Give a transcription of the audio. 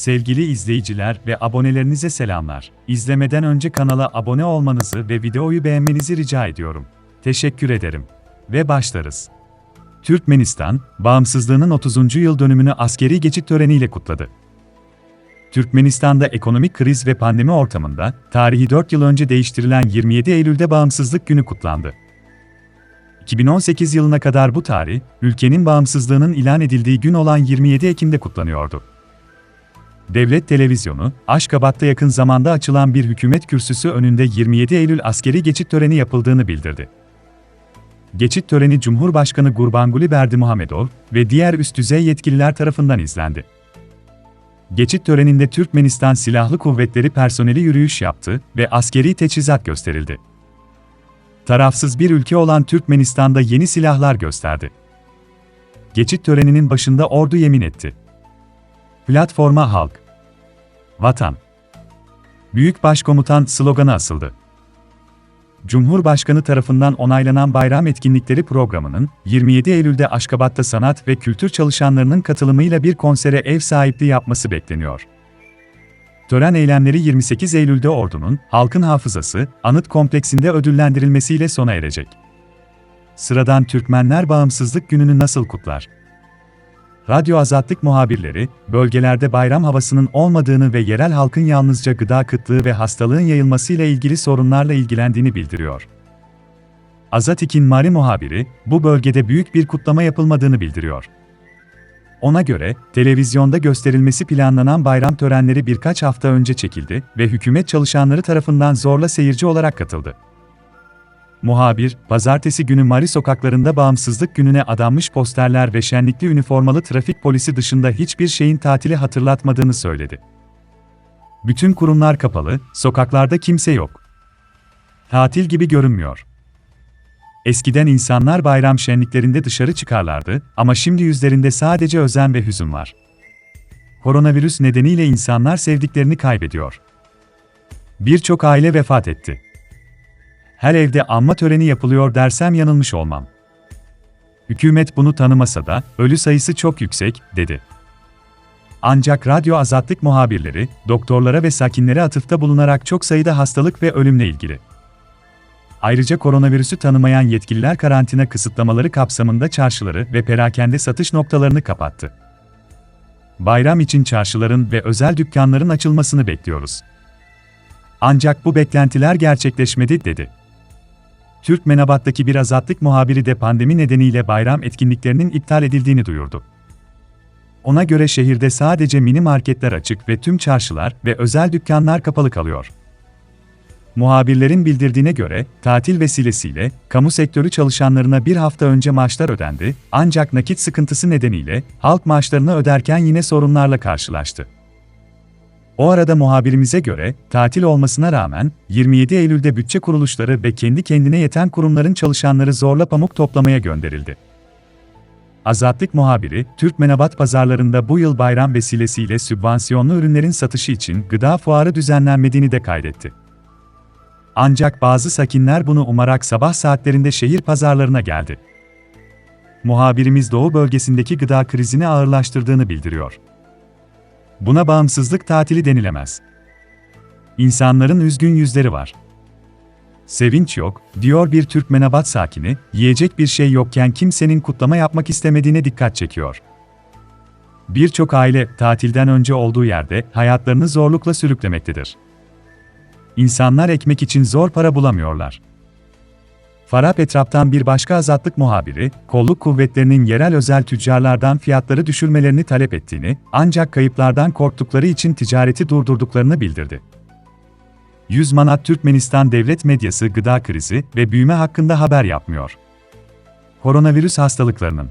Sevgili izleyiciler ve abonelerinize selamlar. İzlemeden önce kanala abone olmanızı ve videoyu beğenmenizi rica ediyorum. Teşekkür ederim. Ve başlarız. Türkmenistan, bağımsızlığının 30. yıl dönümünü askeri geçit töreniyle kutladı. Türkmenistan'da ekonomik kriz ve pandemi ortamında, tarihi 4 yıl önce değiştirilen 27 Eylül'de Bağımsızlık Günü kutlandı. 2018 yılına kadar bu tarih, ülkenin bağımsızlığının ilan edildiği gün olan 27 Ekim'de kutlanıyordu. Devlet televizyonu, Aşkabat'ta yakın zamanda açılan bir hükümet kürsüsü önünde 27 Eylül askeri geçit töreni yapıldığını bildirdi. Geçit töreni Cumhurbaşkanı Gurbanguly Berdimuhamedov ve diğer üst düzey yetkililer tarafından izlendi. Geçit töreninde Türkmenistan Silahlı Kuvvetleri personeli yürüyüş yaptı ve askeri teçhizat gösterildi. Tarafsız bir ülke olan Türkmenistan'da yeni silahlar gösterdi. Geçit töreninin başında ordu yemin etti. Platforma halk. Vatan. Büyük Başkomutan sloganı asıldı. Cumhurbaşkanı tarafından onaylanan bayram etkinlikleri programının 27 Eylül'de Aşkabat'ta sanat ve kültür çalışanlarının katılımıyla bir konsere ev sahipliği yapması bekleniyor. Tören eylemleri 28 Eylül'de ordunun Halkın Hafızası anıt kompleksinde ödüllendirilmesiyle sona erecek. Sıradan Türkmenler bağımsızlık gününü nasıl kutlar? Radyo Azatlık muhabirleri, bölgelerde bayram havasının olmadığını ve yerel halkın yalnızca gıda kıtlığı ve hastalığın yayılmasıyla ilgili sorunlarla ilgilendiğini bildiriyor. Azatik'in Mari muhabiri, bu bölgede büyük bir kutlama yapılmadığını bildiriyor. Ona göre, televizyonda gösterilmesi planlanan bayram törenleri birkaç hafta önce çekildi ve hükümet çalışanları tarafından zorla seyirci olarak katıldı. Muhabir, pazartesi günü Mari sokaklarında bağımsızlık gününe adanmış posterler ve şenlikli üniformalı trafik polisi dışında hiçbir şeyin tatili hatırlatmadığını söyledi. Bütün kurumlar kapalı, sokaklarda kimse yok. Tatil gibi görünmüyor. Eskiden insanlar bayram şenliklerinde dışarı çıkarlardı ama şimdi yüzlerinde sadece özen ve hüzün var. Koronavirüs nedeniyle insanlar sevdiklerini kaybediyor. Birçok aile vefat etti her evde anma töreni yapılıyor dersem yanılmış olmam. Hükümet bunu tanımasa da, ölü sayısı çok yüksek, dedi. Ancak radyo azatlık muhabirleri, doktorlara ve sakinlere atıfta bulunarak çok sayıda hastalık ve ölümle ilgili. Ayrıca koronavirüsü tanımayan yetkililer karantina kısıtlamaları kapsamında çarşıları ve perakende satış noktalarını kapattı. Bayram için çarşıların ve özel dükkanların açılmasını bekliyoruz. Ancak bu beklentiler gerçekleşmedi, dedi. Türk Menabat'taki bir azatlık muhabiri de pandemi nedeniyle bayram etkinliklerinin iptal edildiğini duyurdu. Ona göre şehirde sadece mini marketler açık ve tüm çarşılar ve özel dükkanlar kapalı kalıyor. Muhabirlerin bildirdiğine göre, tatil vesilesiyle, kamu sektörü çalışanlarına bir hafta önce maaşlar ödendi, ancak nakit sıkıntısı nedeniyle, halk maaşlarını öderken yine sorunlarla karşılaştı. O arada muhabirimize göre, tatil olmasına rağmen, 27 Eylül'de bütçe kuruluşları ve kendi kendine yeten kurumların çalışanları zorla pamuk toplamaya gönderildi. Azatlık muhabiri, Türk Menabat pazarlarında bu yıl bayram vesilesiyle sübvansiyonlu ürünlerin satışı için gıda fuarı düzenlenmediğini de kaydetti. Ancak bazı sakinler bunu umarak sabah saatlerinde şehir pazarlarına geldi. Muhabirimiz Doğu bölgesindeki gıda krizini ağırlaştırdığını bildiriyor. Buna bağımsızlık tatili denilemez. İnsanların üzgün yüzleri var. Sevinç yok, diyor bir Türk menabat sakini, yiyecek bir şey yokken kimsenin kutlama yapmak istemediğine dikkat çekiyor. Birçok aile, tatilden önce olduğu yerde, hayatlarını zorlukla sürüklemektedir. İnsanlar ekmek için zor para bulamıyorlar. Farah Petrap'tan bir başka azatlık muhabiri, kolluk kuvvetlerinin yerel özel tüccarlardan fiyatları düşürmelerini talep ettiğini, ancak kayıplardan korktukları için ticareti durdurduklarını bildirdi. 100 manat Türkmenistan devlet medyası gıda krizi ve büyüme hakkında haber yapmıyor. Koronavirüs hastalıklarının